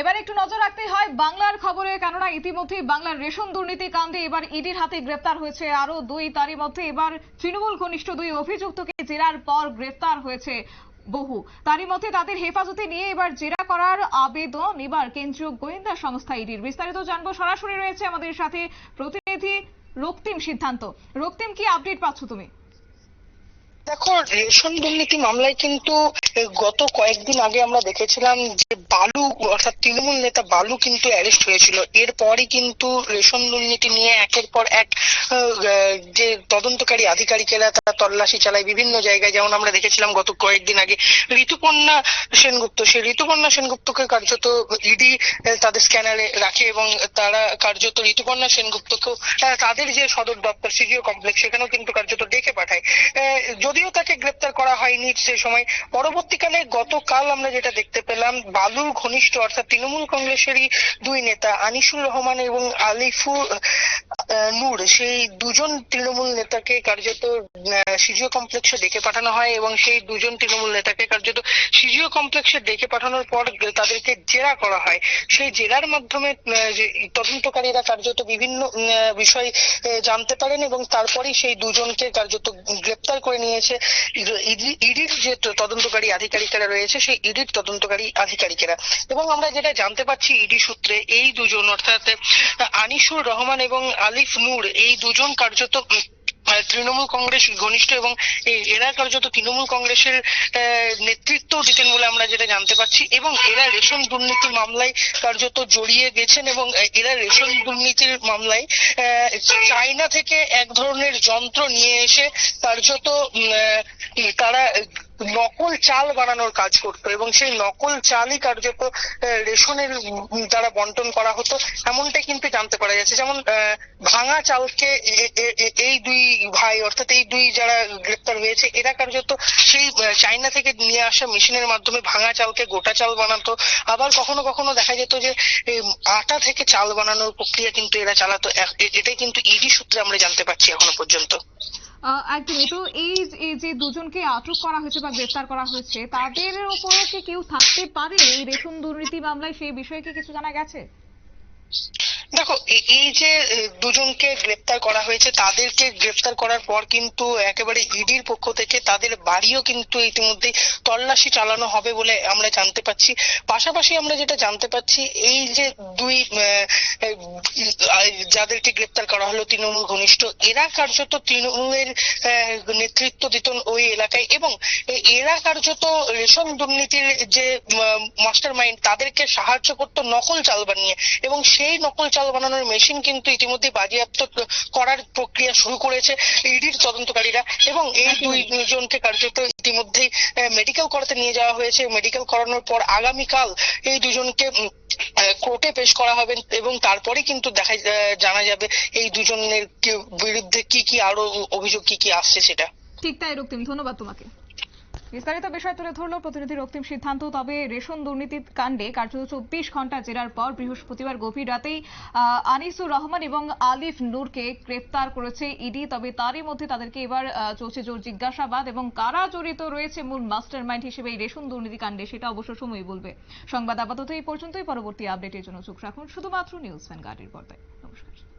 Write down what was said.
এবার একটু নজর রাখতে হয় বাংলার খবরে। কেননা ইতিমধ্যেই বাংলার রেশন দুর্নীতি কাণ্ডে এবার ইডির হাতে গ্রেপ্তার হয়েছে আরও দুই। তারই মধ্যে এবার তৃণমূল ঘনিষ্ঠ দুই অভিযুক্তকে জেরার পর গ্রেপ্তার হয়েছে বহু। তারই মধ্যে তাদের হেফাজতে নিয়ে এবার জেরা করার আবেদন এবার কেন্দ্রীয় গোয়েন্দা সংস্থা ইডির। বিস্তারিত জানব সরাসরি রয়েছে আমাদের সাথে প্রতিনিধি রক্তিম সিদ্ধান্ত। রক্তিম, কি আপডেট পাচ্ছ তুমি? দেখো রেশন দুর্নীতি মামলায় কিন্তু গত কয়েকদিন আগে আমরা দেখেছিলাম যে বালু, অর্থাৎ তৃণমূল নেতা বালু কিন্তু অ্যারেস্ট হয়েছিল। এরপরই কিন্তু রেশন দুর্নীতি নিয়ে একের পর এক যে তদন্তকারী আধিকারিকেরা তারা তল্লাশি চালায় বিভিন্ন জায়গায়। যেমন আমরা দেখেছিলাম গত কয়েকদিন আগে ঋতুপর্ণা সেনগুপ্ত। সেই ঋতুপর্ণা সেনগুপ্তকে কার্যত ইডি তাদের স্ক্যানারে রাখে এবং তারা কার্যত ঋতুপর্ণা সেনগুপ্তকেও তাদের যে সদর দপ্তর সিজিও কমপ্লেক্স সেখানেও কিন্তু কার্যত ডেকে পাঠায়। যদিও তাকে গ্রেপ্তার করা হয়নি সে সময়। পরবর্তীকালে গতকাল আমরা যেটা দেখতে পেলাম বালুর ঘনিষ্ঠ অর্থাৎ তৃণমূল কংগ্রেসেরই দুই নেতা আনিসুর রহমান এবং আলিফুর আহ, নূর সেই দুজন তৃণমূল নেতাকে কার্যত সিজিও কমপ্লেক্সে ডেকে পাঠানো হয় এবং সেই দুজন তৃণমূল নেতাকে কার্যত সিজিও কমপ্লেক্সে ডেকে পাঠানোর পর তাদেরকে জেরা করা হয়। সেই জেরার মাধ্যমে তদন্তকারীরা কার্যত বিভিন্ন বিষয় জানতে পারেন এবং তারপরেই সেই দুজনকে কার্যত গ্রেপ্তার করে নিয়েছে। ইডি- ইডির যে তদন্তকারী আধিকারিকেরা রয়েছে, সেই ইডির তদন্তকারী আধিকারিকেরা। এবং আমরা যেটা জানতে পারছি ইডি সূত্রে, এই দুজন, অর্থাৎ, আনিসুর রহমান এবং আলিফ নূর, এই দুজন কার্যত তৃণমূল কংগ্রেস ঘনিষ্ঠ এবং এরা কার্যত তৃণমূল কংগ্রেসের নেতৃত্ব দিতেন বলে আমরা যেটা জানতে পারছি। এবং এরা রেশন দুর্নীতির মামলায় কার্যত জড়িয়ে গেছেন এবং এরা রেশন দুর্নীতির মামলায় চায়না থেকে এক ধরনের যন্ত্র নিয়ে এসে কার্যত তারা নকল চাল বানানোর কাজ করতো এবং সেই নকল চালই কার্যত রেশনের দ্বারা বন্টন করা হতো। এমনটাই কিন্তু জানতে পারা যাচ্ছে। যেমন ভাঙা চালকে এই দুই ভাই অর্থাৎ এই দুই যারা গ্রেপ্তার হয়েছে, এরা কার্যত সেই চায়না থেকে নিয়ে আসা মেশিনের মাধ্যমে ভাঙা চালকে গোটা চাল বানাতো। আবার কখনো কখনো দেখা যেত যে আটা থেকে চাল বানানোর প্রক্রিয়া কিন্তু এরা চালাতো। এটাই কিন্তু ইডি সূত্রে আমরা জানতে পারছি এখনও পর্যন্ত। একদমই। তো এই যে দুজনকে আটক করা হয়েছে বা গ্রেফতার করা হয়েছে, তাদের ওপরও কি কেউ থাকতে পারে এই রেশন দুর্নীতি মামলায়? সেই বিষয়ে কি কিছু জানা গেছে? দেখো এই যে দুজনকে গ্রেপ্তার করা হয়েছে, তাদেরকে গ্রেপ্তার করার পর কিন্তু একেবারে ইডির পক্ষ থেকে তাদের বাড়িও কিন্তু ইতিমধ্যে তল্লাশি চালানো হবে বলে আমরা জানতে পাচ্ছি। পাশাপাশি আমরা যেটা জানতে পাচ্ছি, এই যে দুই যাদেরকে গ্রেপ্তার করা হলো, তৃণমূল ঘনিষ্ঠ, এরা কার্যত তৃণমূলের নেতৃত্ব দিত ওই এলাকায় এবং এরা কার্যত রেশন দুর্নীতির যে মাস্টার মাইন্ড তাদেরকে সাহায্য করতো নকল চাল বানিয়ে এবং সেই নকল চাল বানানোর মেশিন কিন্তু ইতিমধ্যে বাজেয়াপ্ত করার প্রক্রিয়া শুরু করেছে ইডির তদন্তকারীরা এবং এই দুই জনকে কার্যত ইতিমধ্যেই মেডিকেল করাতে নিয়ে যাওয়া হয়েছে। মেডিকেল করানোর পর আগামীকাল এই দুজনকে কোর্টে পেশ করা হবে এবং তারপরে কিন্তু দেখা জানা যাবে এই দুজনের বিরুদ্ধে কি কি আরও অভিযোগ কি কি আসছে সেটা। ঠিক তাই রক্তিম ধন্যবাদ তোমাকে। বিস্তারিত বিষয় তুলে ধরলো প্রতিনিধি রক্তিম সিদ্ধান্ত। তবে রেশন দুর্নীতি কাণ্ডে কার্যত চব্বিশ ঘণ্টা জেরার পর বৃহস্পতিবার গভীর রাতেই আনিসুর রহমান এবং আলিফ নূরকে গ্রেপ্তার করেছে ইডি। তবে তারই মধ্যে তাদেরকে এবার চলছে জোর জিজ্ঞাসাবাদ এবং কারা জড়িত রয়েছে মূল মাস্টার মাইন্ড হিসেবে এই রেশন দুর্নীতি কাণ্ডে সেটা অবশ্য সময় বলবে। সংবাদ আপাতত এই পর্যন্তই। পরবর্তী আপডেটের জন্য চোখ রাখুন শুধুমাত্র নিউজ ভ্যানগার্ডের পর্দায়। নমস্কার।